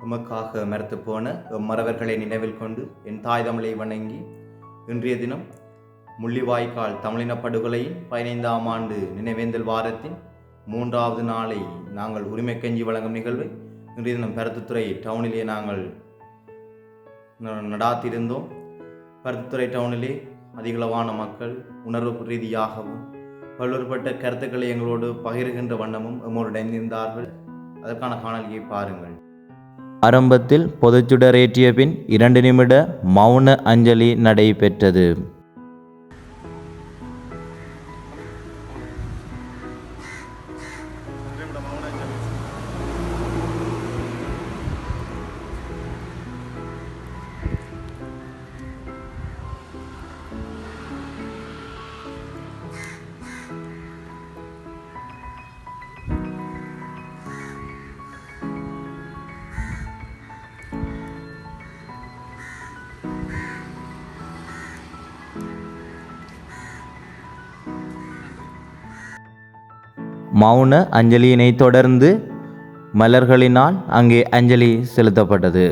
உமக்காக மறுத்து போன மறவர்களை நினைவில் கொண்டு என் தாய் தமிழை வணங்கி இன்றைய தினம் முள்ளிவாய்க்கால் தமிழின படுகொலையின் பதினைந்தாம் ஆண்டு நினைவேந்தல் வாரத்தின் மூன்றாவது நாளை நாங்கள் உரிமை கஞ்சி வழங்கும் நிகழ்வை இன்றைய தினம் பருத்துத்துறை டவுனிலே நாங்கள் ந- நடாத்தியிருந்தோம் பருத்தித்துறை டவுனிலே அதிகளவான மக்கள் உணர்வு ரீதியாகவும் பல்வேறுபட்ட கருத்துக்களை எங்களோடு பகிர்கின்ற வண்ணமும் எம்மோடு இணைந்திருந்தார்கள். அதற்கான காணொலியை பாருங்கள். ஆரம்பத்தில் பொதுச்சுடரேற்றிய பின் இரண்டு நிமிட மௌன அஞ்சலி நடைபெற்றது. மௌன அஞ்சலியினைத் தொடர்ந்து மலர்களினால் அங்கே அஞ்சலி செலுத்தப்பட்டது.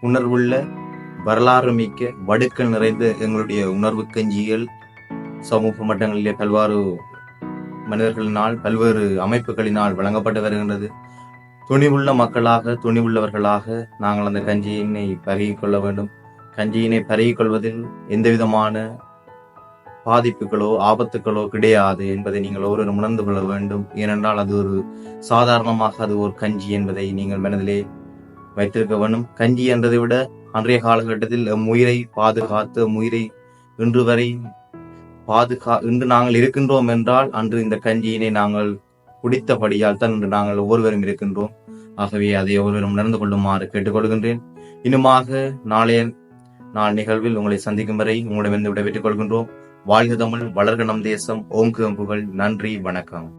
உணர்வுள்ள வரலாறு மிக்க வடுக்கள் நிறைந்த எங்களுடைய உணர்வு கஞ்சிகள் சமூக மட்டங்களிலே பல்வாறு மனிதர்களினால் பல்வேறு அமைப்புகளினால் வழங்கப்பட்டு வருகின்றது. துணிவுள்ள மக்களாக துணிவுள்ளவர்களாக நாங்கள் அந்த கஞ்சியினை பருகிக் கொள்ள வேண்டும். கஞ்சியினை பருகிக் கொள்வதில் பாதிப்புகளோ ஆபத்துகளோ கிடையாது என்பதை நீங்கள் ஒருவரும் உணர்ந்து கொள்ள வேண்டும். ஏனென்றால் அது ஒரு சாதாரணமாக அது ஒரு கஞ்சி என்பதை நீங்கள் மனதிலே வைத்திருக்க வேண்டும் கஞ்சி என்றதை விட அன்றைய காலகட்டத்தில் எம் உயிரை பாதுகாத்து உயிரை இன்று வரை பாதுகா இன்று நாங்கள் இருக்கின்றோம் என்றால் அன்று இந்த கஞ்சியினை நாங்கள் குடித்தபடியால் தான் இன்று நாங்கள் ஒவ்வொருவரும் இருக்கின்றோம். ஆகவே அதை ஒவ்வொருவரும் நடந்து கொள்ளுமாறு கேட்டுக்கொள்கின்றேன். இன்னுமாக நாளைய நாள் நிகழ்வில் உங்களை சந்திக்கும் வரை உங்களிடமிருந்து விடைபெற்றுக் கொள்கின்றோம். வாழ்க தமிழ் வளர்க நம் தேசம். ஓங்கு புகழ் நன்றி வணக்கம்.